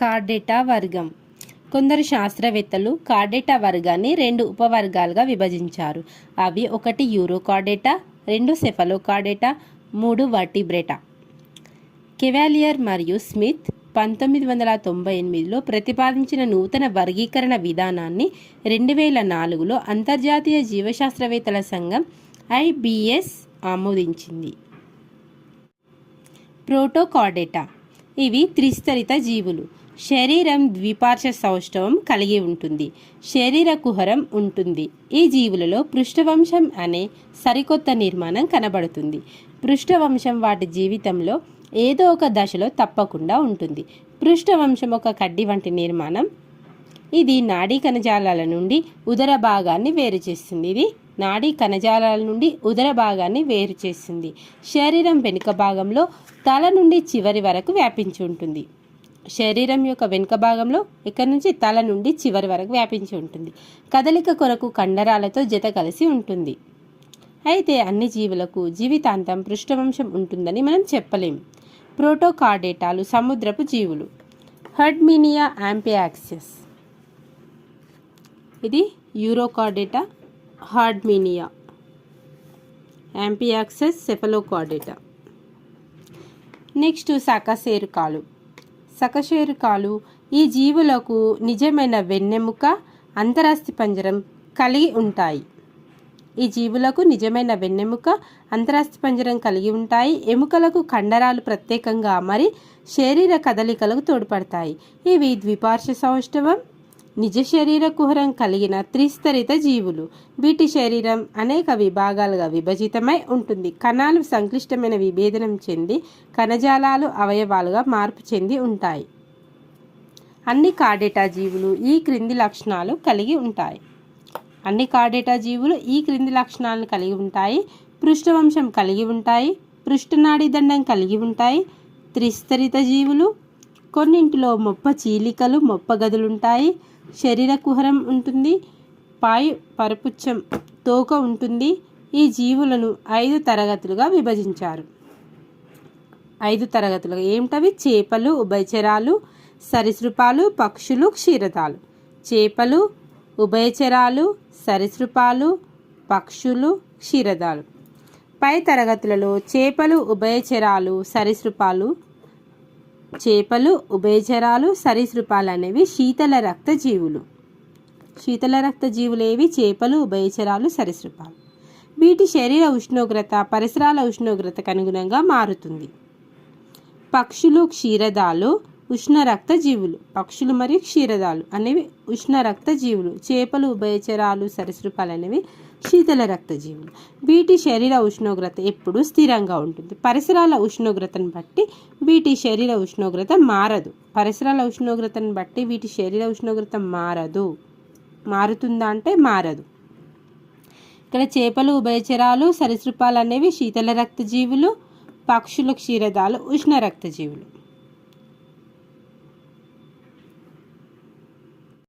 Chordata వర్గం. కొందరు శాస్త్రవేత్తలు కార్డేటా వర్గాన్ని రెండు ఉపవర్గాలుగా విభజించారు. అవి ఒకటి యూరోకార్డేటా రెండు సెఫలోకార్డేటా మూడు వర్టిబ్రేటా కెవాలియర్ మరియు స్మిత్ పంతొమ్మిది వందల తొంభై ఎనిమిదిలో ప్రతిపాదించిన నూతన వర్గీకరణ విధానాన్ని రెండు వేల నాలుగులో అంతర్జాతీయ జీవశాస్త్రవేత్తల సంఘం ఐబిఎస్ ఆమోదించింది. ప్రోటోకార్డేటా ఇవి త్రిస్తరిత జీవులు. శరీరం ద్విపార్శ్వ సౌష్ఠవం కలిగి ఉంటుంది. శరీర కుహరం ఉంటుంది. ఈ జీవులలో పృష్ఠవంశం అనే సరికొత్త నిర్మాణం కనబడుతుంది. పృష్ఠవంశం వాటి జీవితంలో ఏదో ఒక దశలో తప్పకుండా ఉంటుంది. పృష్ఠవంశం ఒక కడ్డి వంటి నిర్మాణం. ఇది నాడీ కణజాలాల నుండి ఉదర భాగాన్ని వేరు చేస్తుంది. ఇది నాడీ కణజాలాల నుండి ఉదర భాగాన్ని వేరు చేస్తుంది. శరీరం వెనుక భాగంలో తల నుండి చివరి వరకు వ్యాపించి ఉంటుంది. శరీరం యొక్క వెనుక భాగంలో ఇక్కడ నుంచి తల నుండి చివరి వరకు వ్యాపించి ఉంటుంది. కదలిక కొరకు కండరాలతో జత కలిసి ఉంటుంది. అయితే అన్ని జీవులకు జీవితాంతం పృష్ఠవంశం ఉంటుందని మనం చెప్పలేం. ప్రోటోకార్డేటాలు సముద్రపు జీవులు. హర్డ్మినియా యాంపియాక్సిస్ ఇది యూరోకార్డేటా హార్డ్మినియా. యాంపియాక్సెస్ సెఫలోకార్డేటా. నెక్స్ట్ సకశేరుకాలు. సకశేరుకాలు ఈ జీవులకు నిజమైన వెన్నెముక అంతరాస్తి పంజరం కలిగి ఉంటాయి. ఈ జీవులకు నిజమైన వెన్నెముక అంతరాస్తి పంజరం కలిగి ఉంటాయి. ఎముకలకు కండరాలు ప్రత్యేకంగా మరి శరీర కదలికలకు తోడ్పడతాయి. ఇవి ద్విపార్శ్వ సౌష్ఠవం నిజ శరీర కుహరం కలిగిన త్రిస్తరిత జీవులు. వీటి శరీరం అనేక విభాగాలుగా విభజితమై ఉంటుంది. కణాలు సంక్లిష్టమైన విభేదనం చెంది కణజాలాలు అవయవాలుగా మార్పు చెంది ఉంటాయి. అన్ని కార్డేటా జీవులు ఈ క్రింది లక్షణాలు కలిగి ఉంటాయి. అన్ని కార్డేటా జీవులు ఈ క్రింది లక్షణాలను కలిగి ఉంటాయి. పృష్ఠవంశం కలిగి ఉంటాయి. పృష్ఠనాడి దండం కలిగి ఉంటాయి. త్రిస్తరిత జీవులు. కొన్నింటిలో మొప్ప చీలికలు మొప్ప గదులుంటాయి. శరీర కుహరం ఉంటుంది పాయు పరపుచ్చం తోక ఉంటుంది. ఈ జీవులను ఐదు తరగతులుగా విభజించారు. ఐదు తరగతులుగా ఏమిటవి? చేపలు ఉభయచరాలు సరీసృపాలు పక్షులు క్షీరదాలు చేపలు ఉభయచరాలు సరీసృపాలు పక్షులు క్షీరదాలు పై తరగతులలో చేపలు ఉభయచరాలు సరీసృపాలు చేపలు ఉభయచరాలు సరీసృపాలు అనేవి శీతల రక్త జీవులు శీతల రక్త జీవులేవి చేపలు ఉభయచరాలు సరీసృపాలు. వీటి శరీర ఉష్ణోగ్రత పరిసరాల ఉష్ణోగ్రతకు అనుగుణంగా మారుతుంది. పక్షులు క్షీరదాలు ఉష్ణరక్త జీవులు పక్షులు మరియు క్షీరదాలు అనేవి ఉష్ణరక్త జీవులు చేపలు ఉభయచరాలు సరీసృపాలు అనేవి శీతల రక్త జీవులు వీటి శరీర ఉష్ణోగ్రత ఎప్పుడూ స్థిరంగా ఉంటుంది. పరిసరాల ఉష్ణోగ్రతను బట్టి వీటి శరీర ఉష్ణోగ్రత మారదు. పరిసరాల ఉష్ణోగ్రతను బట్టి వీటి శరీర ఉష్ణోగ్రత మారదు. మారుతుందా అంటే మారదు. ఇక్కడ చేపలు ఉభయచరాలు సరీసృపాలు అనేవి శీతల రక్త జీవులు పక్షులు క్షీరదాలు ఉష్ణరక్త జీవులు